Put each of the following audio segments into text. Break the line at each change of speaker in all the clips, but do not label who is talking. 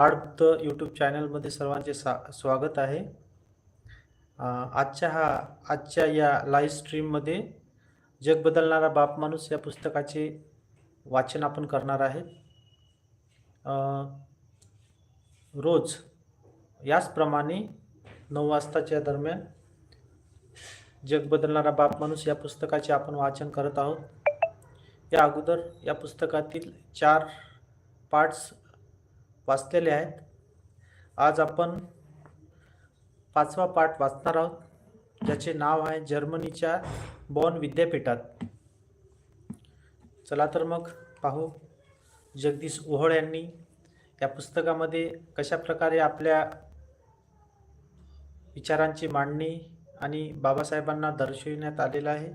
Art YouTube चॅनलमध्ये सर्वांचे सा स्वागत आहे. आजच्या हा आजच्या या लाईव्ह स्ट्रीममध्ये जग बदलणारा बाप माणूस या पुस्तकाचे वाचन आपण करणार आहे. रोज याचप्रमाणे नऊ वाजताच्या दरम्यान जग बदलणारा बाप माणूस या पुस्तकाचे आपण वाचन करत आहोत. या अगोदर या पुस्तकातील चार पार्ट्स वाचलेले आहेत. आज आपण पाचवा पाठ वाचणार आहोत ज्याचे नाव आहे जर्मनीच्या बॉन विद्यापीठात. चला तर मग पाहू जगदीश ओहळ यांनी या पुस्तकामध्ये कशा प्रकारे आपल्या विचारांची मांडणी आणि बाबासाहेबांना दर्शविण्यात आलेलं आहे.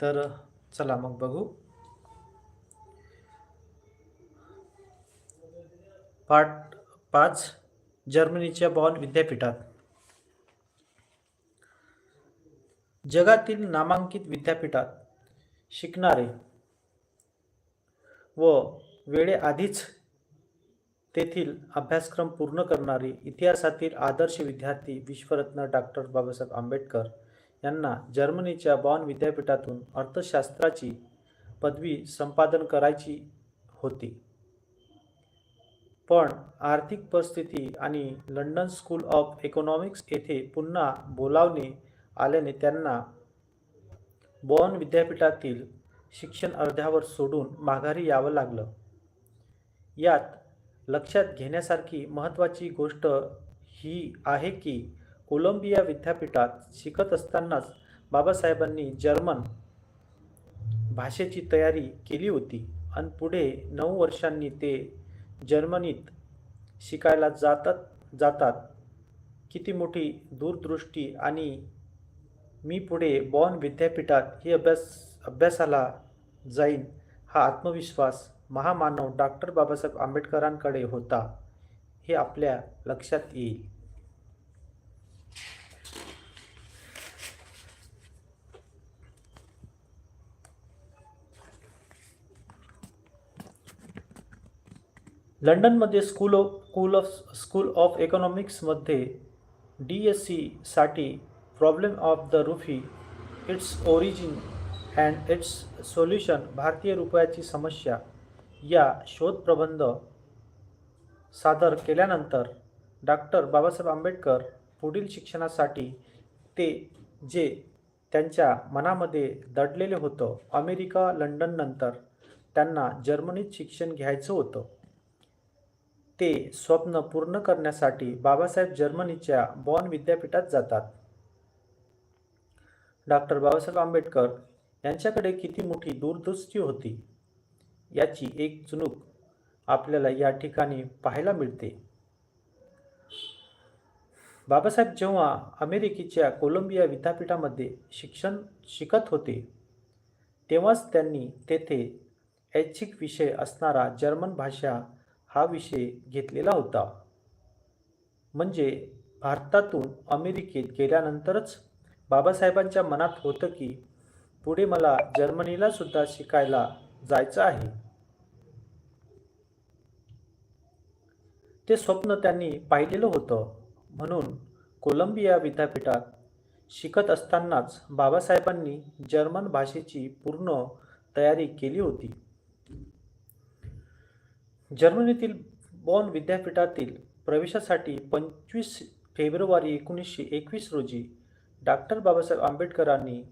तर चला मग बघू. पाठ पाच जर्मनीच्या बॉन विद्यापीठात. जगातील नामांकित विद्यापीठात शिकणारे व वेळेआधीच तेथील अभ्यासक्रम पूर्ण करणारे इतिहासातील आदर्श विद्यार्थी विश्वरत्न डॉक्टर बाबासाहेब आंबेडकर यांना जर्मनीच्या बॉन विद्यापीठातून अर्थशास्त्राची पदवी संपादन करायची होती. पण आर्थिक परिस्थिती आणि लंडन स्कूल ऑफ इकॉनॉमिक्स येथे पुन्हा बोलावणे आल्याने त्यांना बॉन विद्यापीठातील शिक्षण अर्ध्यावर सोडून माघारी यावं लागलं. यात लक्षात घेण्यासारखी महत्त्वाची गोष्ट ही आहे की कोलंबिया विद्यापीठात शिकत असतानाच बाबासाहेबांनी जर्मन भाषेची तयारी केली होती आणि पुढे नऊ वर्षांनी ते जर्मनीत शिकायला जातात जातात. किती मोठी दूरदृष्टी आणि मी पुढे बॉन विद्यापीठात ही अभ्यास अभ्यासाला जाईन हा आत्मविश्वास महामानव डॉक्टर बाबासाहेब आंबेडकरांकडे होता हे आपल्या लक्षात येईल. लंडनमध्ये school of school of school of इकॉनॉमिक्समध्ये D S सीसाठी problem of the rupee its origin and its solution भारतीय रुपयाची समस्या या शोधप्रबंध सादर केल्यानंतर डॉक्टर बाबासाहेब आंबेडकर पुढील शिक्षणासाठी ते जे त्यांच्या मनामध्ये दडलेले होतं अमेरिका लंडननंतर त्यांना जर्मनीत शिक्षण घ्यायचं होतं. ते स्वप्न पूर्ण करण्यासाठी बाबासाहेब जर्मनीच्या बॉन विद्यापीठात जातात. डॉक्टर बाबासाहेब आंबेडकर यांच्याकडे किती मोठी दूरदृष्टी होती याची एक चुनूक आपल्याला या ठिकाणी पाहायला मिळते. बाबासाहेब जेव्हा अमेरिकेच्या कोलंबिया विद्यापीठामध्ये शिक्षण शिकत होते तेव्हाच त्यांनी तेथे ऐच्छिक विषय असणारा जर्मन भाषा हा विषय घेतलेला होता. म्हणजे भारतातून अमेरिकेत गेल्यानंतरच बाबासाहेबांच्या मनात होतं की पुढे मला जर्मनीला सुद्धा शिकायला जायचं आहे. ते स्वप्न त्यांनी पाहिलेलं होतं. म्हणून कोलंबिया विद्यापीठात शिकत असतानाच बाबासाहेबांनी जर्मन भाषेची पूर्ण तयारी केली होती. जर्मनीतील बॉन विद्यापीठातील प्रवेशासाठी पंचवीस फेब्रुवारी एकोणीसशे एकवीस रोजी डॉक्टर बाबासाहेब आंबेडकरांनी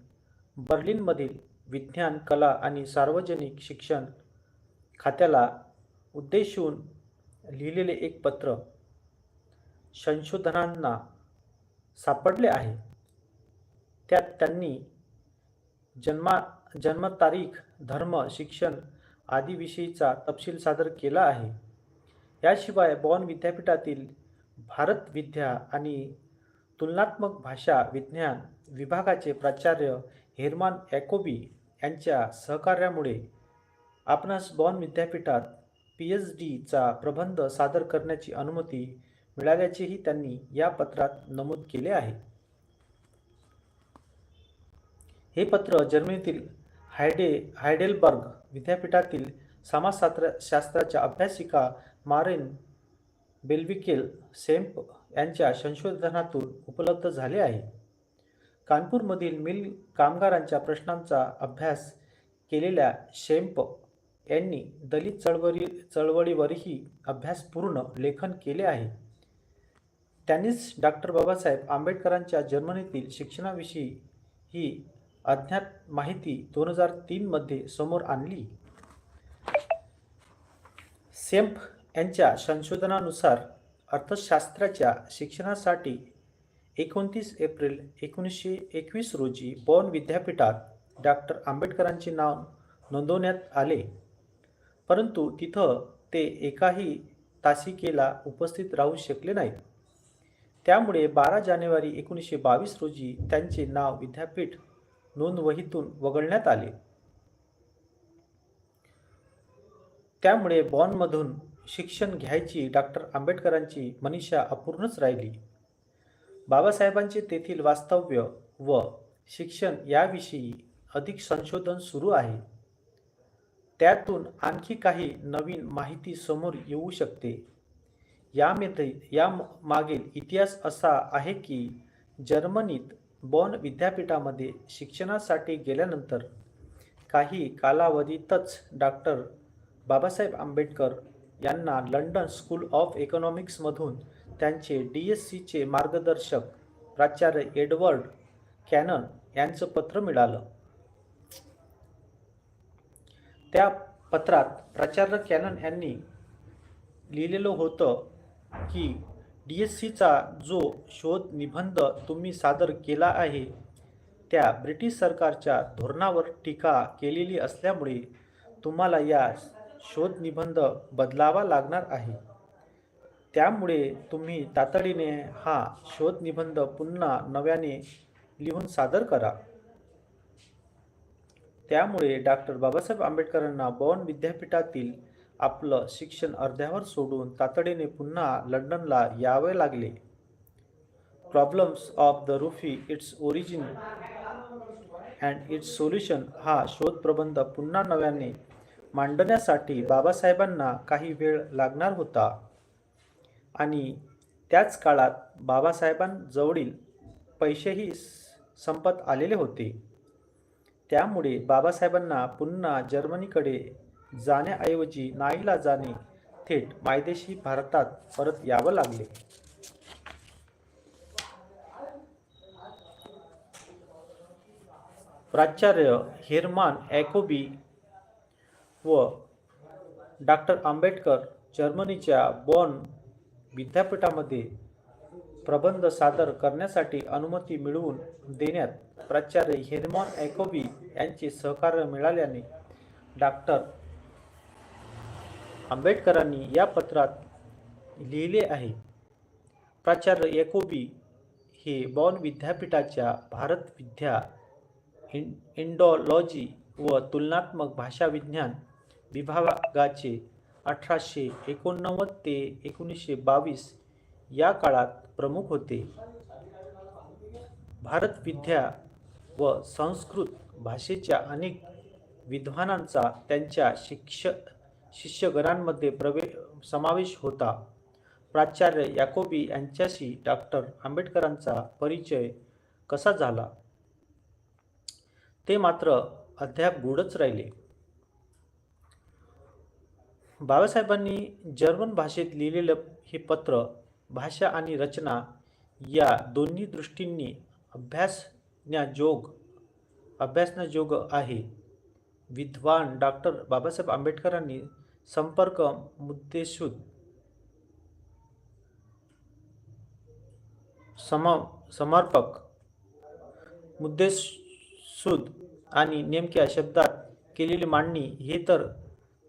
बर्लिनमधील विज्ञान कला आणि सार्वजनिक शिक्षण खात्याला उद्देशून लिहिलेले एक पत्र संशोधनांना सापडले आहे. त्यात त्यांनी जन्मा जन्मतारीख धर्म शिक्षण आदीविषयीचा तपशील सादर केला आहे. याशिवाय बॉन विद्यापीठातील भारत विद्या आणि तुलनात्मक भाषा विज्ञान विभागाचे प्राचार्य हेरमान ॲकोबी यांच्या सहकार्यामुळे आपणास बॉन विद्यापीठात पी एच डीचा प्रबंध सादर करण्याची अनुमती मिळाल्याचेही त्यांनी या पत्रात नमूद केले आहे. हे पत्र जर्मनीतील हायडे हायडेलबर्ग विद्यापीठातील समाजशास्त्र शास्त्राच्या अभ्यासिका मारेन बेल्विकेल सेम्प यांच्या संशोधनातून उपलब्ध झाले आहे. कानपूरमधील मिल कामगारांच्या प्रश्नांचा अभ्यास केलेल्या शेम्प यांनी दलित चळवळी चळवळीवरही अभ्यासपूर्ण लेखन केले आहे. त्यांनीच डॉक्टर बाबासाहेब आंबेडकरांच्या जर्मनीतील शिक्षणाविषयी ही अज्ञात माहिती दोन हजार तीनमध्ये समोर आणली. सेम्प यांच्या संशोधनानुसार अर्थशास्त्राच्या शिक्षणासाठी एकोणतीस एप्रिल एकोणीसशे एकवीस रोजी बॉन विद्यापीठात डॉक्टर आंबेडकरांचे नाव नोंदवण्यात आले. परंतु तिथं ते एकाही तासिकेला उपस्थित राहू शकले नाहीत. त्यामुळे बारा जानेवारी एकोणीसशे बावीस रोजी त्यांचे नाव विद्यापीठ नोंदवहीतून वगळण्यात आले. त्यामुळे बॉनमधून शिक्षण घ्यायची डॉक्टर आंबेडकरांची मनीषा अपूर्णच राहिली. बाबासाहेबांचे तेथील वास्तव्य व शिक्षण याविषयी अधिक संशोधन सुरू आहे. त्यातून आणखी काही नवीन माहिती समोर येऊ शकते. यामध्ये या मागील इतिहास असा आहे की जर्मनीत बॉन विद्यापीठामध्ये शिक्षणासाठी गेल्यानंतर काही कालावधीतच डॉक्टर बाबासाहेब आंबेडकर यांना लंडन स्कूल ऑफ इकॉनॉमिक्समधून त्यांचे डी एस सीचे मार्गदर्शक प्राचार्य एडवर्ड कॅनन यांचं पत्र मिळालं. त्या पत्रात प्राचार्य कॅनन यांनी लिहिलेलं होतं की डी एस सीचा जो शोध निबंध तुम्ही सादर केला आहे त्या ब्रिटिश सरकारच्या धोरणावर टीका केलेली असल्यामुळे तुम्हाला या शोध निबंध बदलावा लागणार आहे. त्यामुळे तुम्ही तातडीने हा शोध निबंध पुन्हा नव्याने लिहून सादर करा. त्यामुळे डॉक्टर बाबासाहेब आंबेडकरांना बॉन विद्यापीठातील आपलं शिक्षण अर्ध्यावर सोडून तातडीने पुन्हा लंडनला यावे लागले. Problems of the rupee its origin and its solution हा शोधप्रबंध पुन्हा नव्याने मांडण्यासाठी बाबासाहेबांना काही वेळ लागणार होता. आणि त्याच काळात बाबासाहेबांजवळील पैसेही संपत आलेले होते. त्यामुळे बाबासाहेबांना पुन्हा जर्मनीकडे जाण्याऐवजी नाईला जाणे थेट मायदेशी भारतात परत यावं लागले. प्राचार्य हेरमान ॲकोबी व डॉक्टर आंबेडकर जर्मनीच्या बॉन विद्यापीठामध्ये प्रबंध सादर करण्यासाठी अनुमती मिळवून देण्यात प्राचार्य हेरमॉन ॲकोबी यांचे सहकार्य मिळाल्याने डॉक्टर आंबेडकरांनी या पत्रात लिहिले आहे. प्राचार्य एकोबी हे बॉन विद्यापीठाच्या भारत विद्या इन इंडॉलॉजी व तुलनात्मक भाषाविज्ञान विभागाचे अठराशे एकोणनव्वद ते एकोणीसशे बावीस या काळात प्रमुख होते. भारत विद्या व संस्कृत भाषेच्या अनेक विद्वानांचा त्यांच्या शिक्ष शिष्यगणांमध्ये प्रवे समावेश होता. प्राचार्य याकोबी यांच्याशी डॉक्टर आंबेडकरांचा परिचय कसा झाला? ते मात्र अद्याप गूढच राहिले. बाबासाहेबांनी जर्मन भाषेत लिहिलेलं हे पत्र भाषा आणि रचना या दोन्ही दृष्टींनी अभ्यासण्याजोग अभ्यासण्याजोग आहे. विद्वान डॉक्टर बाबासाहेब आंबेडकरांनी संपर्क मुद्देसूद सम समर्पक. मुद्देसूद आणि नेमक्या शब्दात केलेली मांडणी हे तर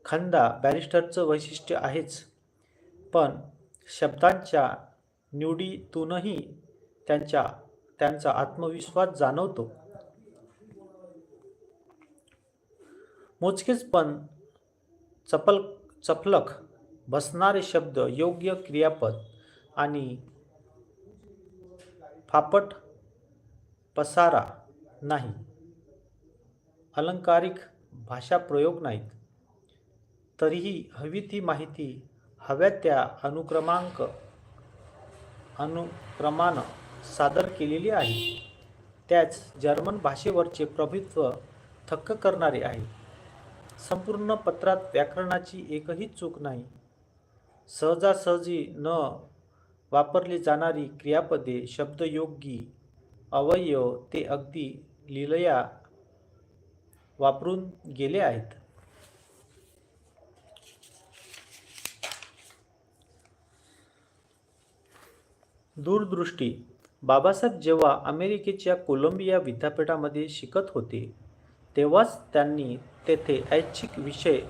खंदा बॅरिस्टरचं वैशिष्ट्य आहेच. पण शब्दांच्या निवडीतूनही त्यांच्या त्यांचा आत्मविश्वास जाणवतो. मोजकेच पण चपल चपलक बसणारे शब्द योग्य क्रियापद आणि फापट पसारा नाही. अलंकारिक भाषा प्रयोग नाहीत. तरीही हवी ती माहिती हव्या त्या अनुक्रमांक अनुक्रमानं सादर केलेली आहे. त्याच जर्मन भाषेवरचे प्रभुत्व थक्क करणारे आहे. संपूर्ण पत्रात व्याकरणाची एकही चूक नाही. सहजासहजी न वापरली जाणारी क्रियापदे शब्दयोगी अवयव ते अगदी लिलया वापरून गेले आहेत. दूरदृष्टी. बाबासाहेब जेव्हा अमेरिकेच्या कोलंबिया विद्यापीठामध्ये शिकत होते तेव्हाच त्यांनी तेथे ऐच्छिक विषय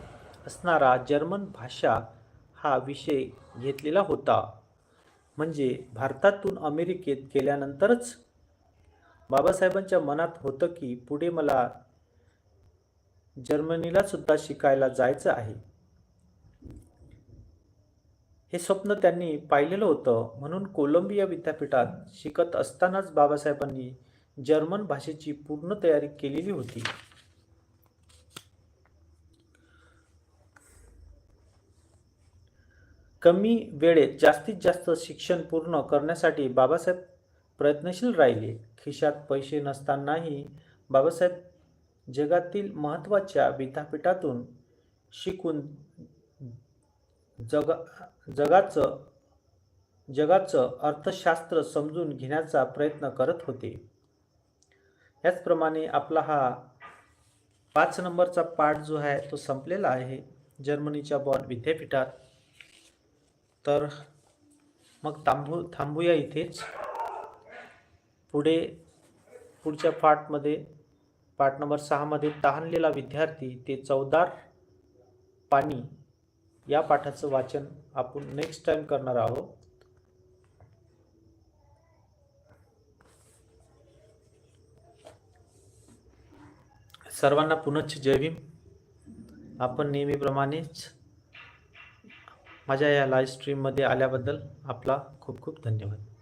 असणारा जर्मन भाषा हा विषय घेतलेला होता. म्हणजे भारतातून अमेरिकेत गेल्यानंतरच? बाबासाहेबांच्या मनात होतं की पुढे मला जर्मनीला सुद्धा शिकायला जायचं आहे. हे स्वप्न त्यांनी पाहिलेलं होतं. म्हणून कोलंबिया विद्यापीठात शिकत असतानाच बाबासाहेबांनी जर्मन भाषेची पूर्ण तयारी केलेली होती. कमी वेळेत जास्तीत जास्त शिक्षण पूर्ण करण्यासाठी बाबासाहेब प्रयत्नशील राहिले. खिशात पैसे नसतानाही बाबासाहेब जगातील महत्त्वाच्या विद्यापीठातून शिकून जगा जगाचं जगाचं अर्थशास्त्र समजून घेण्याचा प्रयत्न करत होते. याचप्रमाणे आपला हा पाच नंबरचा पाठ जो आहे तो संपलेला आहे. जर्मनीच्या बॉन विद्यापीठात तर मग थांबू थांबूया इथेच. पुढे पुढच्या पाठमध्ये पाठ नंबर सहामध्ये तहानलेला विद्यार्थी ते चवदार पाणी या पाठाचं वाचन आपण नेक्स्ट टाइम करणार आहोत. सर्वांना पुनश्च जय भीम. आपण नेहमीप्रमाणेच माझ्या या लाईव्ह स्ट्रीममध्ये आल्याबद्दल आपला खूप खूप धन्यवाद.